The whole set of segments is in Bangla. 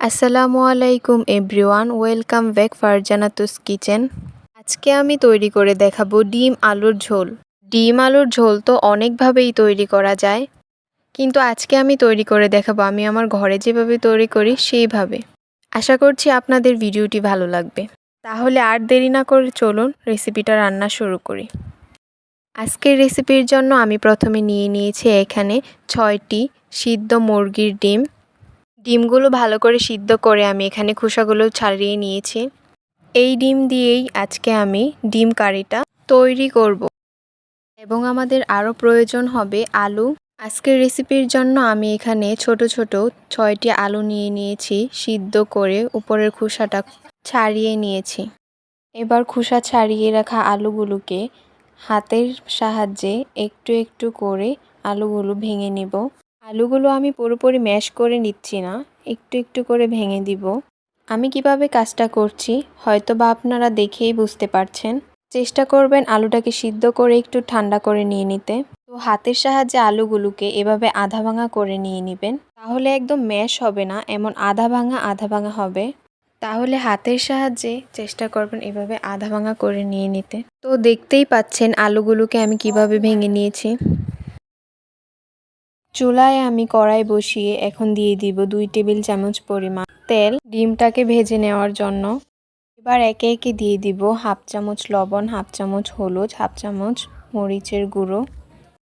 আসসালামু আলাইকুম everyone, welcome back Farzanatus kitchen. আজকে আমি তৈরি করে দেখাবো ডিম আলুর ঝোল। ডিম আলুর ঝোল তো অনেকভাবেই তৈরি করা যায়, কিন্তু আজকে আমি তৈরি করে দেখাবো, আমি আমার ঘরে যেভাবে তৈরি করি সেইভাবে। আশা করছি আপনাদের ভিডিওটি ভালো লাগবে। তাহলে আর দেরি না করে চলুন রেসিপিটা রান্না শুরু করি। আজকের রেসিপির জন্য আমি প্রথমে নিয়ে নিয়েছি এখানে ছয়টি সিদ্ধ মুরগির ডিম ডিমগুলো ভালো করে সিদ্ধ করে আমি এখানে খোসাগুলো ছাড়িয়ে নিয়েছি। এই ডিম দিয়েই আজকে আমি ডিম কারিটা তৈরি করব। এবং আমাদের আরও প্রয়োজন হবে আলু। আজকের রেসিপির জন্য আমি এখানে ছোট ছোট ছয়টি আলু নিয়ে নিয়েছি, সিদ্ধ করে উপরের খোসাটা ছাড়িয়ে নিয়েছি। এবার খোসা ছাড়িয়ে রাখা আলুগুলোকে হাতের সাহায্যে একটু একটু করে আলুগুলো ভেঙে নিব। আলুগুলো আমি পুরোপুরি ম্যাশ করে নিচ্ছি না, একটু একটু করে ভেঙে দিব। আমি কীভাবে কাজটা করছি, হয়তো বা আপনারা দেখেই বুঝতে পারছেন। চেষ্টা করবেন আলুটাকে সিদ্ধ করে একটু ঠান্ডা করে নিয়ে নিতে। তো হাতের সাহায্যে আলুগুলোকে এভাবে আধা ভাঙা করে নিয়ে নেবেন। তাহলে একদম ম্যাশ হবে না, এমন আধা ভাঙা আধা ভাঙা হবে। তাহলে হাতের সাহায্যে চেষ্টা করবেন এভাবে আধা ভাঙা করে নিয়ে নিতে। তো দেখতেই পাচ্ছেন আলুগুলোকে আমি কীভাবে ভেঙে নিয়েছি। চুলায় আমি কড়াই বসিয়ে এখন দিয়ে দিব দুই টেবিল চামচ পরিমাণ তেল। ডিমটাকে ভেজে নেওয়ার জন্য এবার একে একে দিয়ে দিব হাফ চামচ লবণ, হাফ চামচ হলুদ, হাফ চামচ মরিচের গুঁড়ো।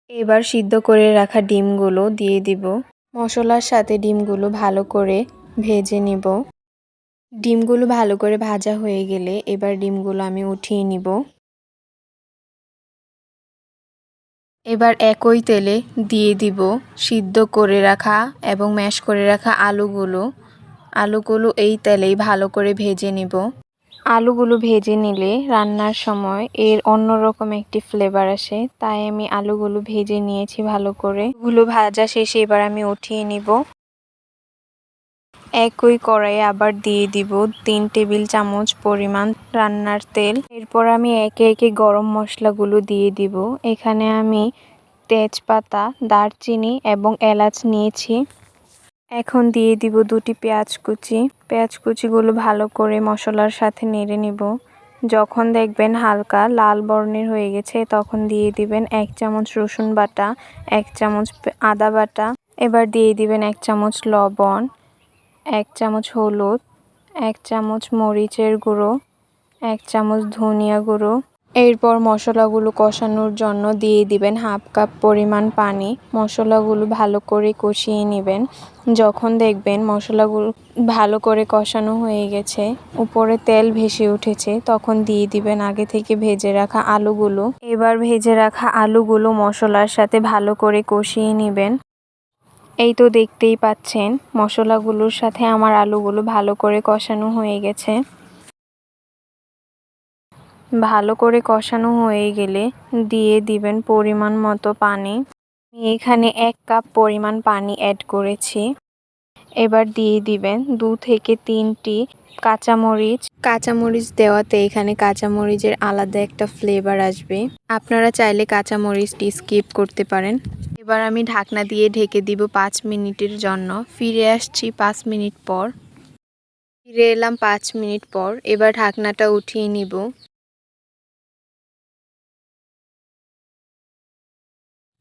এবার সিদ্ধ করে রাখা ডিমগুলো দিয়ে দিব। মশলার সাথে ডিমগুলো ভালো করে ভেজে নিব। ডিমগুলো ভালো করে ভাজা হয়ে গেলে এবার ডিমগুলো আমি উঠিয়ে নিব। এবার একই তেলে দিয়ে দিব সিদ্ধ করে রাখা এবং ম্যাশ করে রাখা আলুগুলো। আলুগুলো এই তেলেই ভালো করে ভেজে নিব। আলুগুলো ভেজে নিলে রান্নার সময় এর অন্যরকম একটি ফ্লেভার আসে, তাই আমি আলুগুলো ভেজে নিয়েছি ভালো করে। গুলো ভাজা শেষে এবার আমি উঠিয়ে নিব। একই কড়াইয়ে আবার দিয়ে দিব তিন টেবিল চামচ পরিমাণ রান্নার তেল। এরপর আমি একে একে গরম মশলাগুলো দিয়ে দিব। এখানে আমি তেজপাতা, দারচিনি এবং এলাচ নিয়েছি। এখন দিয়ে দিব দুটি পেঁয়াজ কুচি। পেঁয়াজ কুচিগুলো ভালো করে মশলার সাথে নেড়ে নিব। যখন দেখবেন হালকা লাল বর্ণের হয়ে গেছে, তখন দিয়ে দিবেন এক চামচ রসুন বাটা, এক চামচ আদা বাটা। এবার দিয়ে দিবেন এক চামচ লবণ। এক চামচ হলুদ, এক চামচ মরিচের গুঁড়ো, এক চামচ ধনিয়া গুঁড়ো। এরপর মশলাগুলো কষানোর জন্য দিয়ে দিবেন হাফ কাপ পরিমাণ পানি। মশলাগুলো ভালো করে কষিয়ে নেবেন। যখন দেখবেন মশলাগুলো ভালো করে কষানো হয়ে গেছে, উপরে তেল ভেসে উঠেছে, তখন দিয়ে দিবেন আগে থেকে ভেজে রাখা আলুগুলো। এবার ভেজে রাখা আলুগুলো মশলার সাথে ভালো করে কষিয়ে নেবেন। এই তো দেখতেই পাচ্ছেন, মশলাগুলোর সাথে আমার আলুগুলো ভালো করে কষানো হয়ে গেছে। ভালো করে কষানো হয়ে গেলে দিয়ে দিবেন পরিমাণ মতো পানি। এখানে এক কাপ পরিমাণ পানি অ্যাড করেছি। এবার দিয়ে দিবেন দু থেকে তিনটি কাঁচামরিচ। কাঁচামরিচ দেওয়াতে এখানে কাঁচামরিচের আলাদা একটা ফ্লেভার আসবে। আপনারা চাইলে কাঁচামরিচটি স্কিপ করতে পারেন। এবার আমি ঢাকনা দিয়ে ঢেকে দিব পাঁচ মিনিটের জন্য। ফিরে আসছি পাঁচ মিনিট পর। ফিরে এলাম পাঁচ মিনিট পর। এবার ঢাকনাটা উঠিয়ে নিব।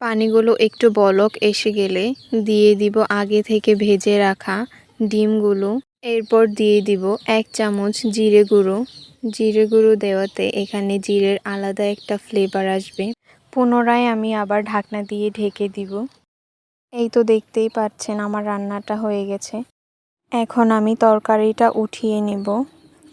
পানিগুলো একটু বলক এসে গেলে দিয়ে দিব আগে থেকে ভেজে রাখা ডিমগুলো। এরপর দিয়ে দিব এক চামচ জিরে গুঁড়ো। জিরে গুঁড়ো দেওয়াতে এখানে জিরের আলাদা একটা ফ্লেভার আসবে। পুনরায় আমি আবার ঢাকনা দিয়ে ঢেকে দিব। এই তো দেখতেই পাচ্ছেন আমার রান্নাটা হয়ে গেছে। এখন আমি তরকারিটা উঠিয়ে নেব।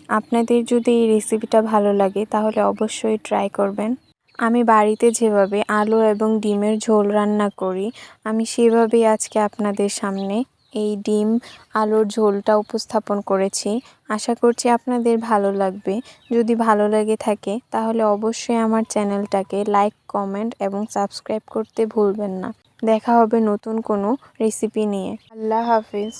আপনাদের যদি এই রেসিপিটা ভালো লাগে তাহলে অবশ্যই ট্রাই করবেন। আমি বাড়িতে যেভাবে আলু এবং ডিমের ঝোল রান্না করি, আমি সেভাবেই আজকে আপনাদের সামনে এই ডিম আলুর ঝোলটা উপস্থাপন করেছি। আশা করছি আপনাদের ভালো লাগবে। যদি ভালো লাগে থাকে, তাহলে অবশ্যই আমার চ্যানেলটাকে লাইক, কমেন্ট এবং সাবস্ক্রাইব করতে ভুলবেন না। দেখা হবে নতুন কোনো রেসিপি নিয়ে। আল্লাহ হাফিজ।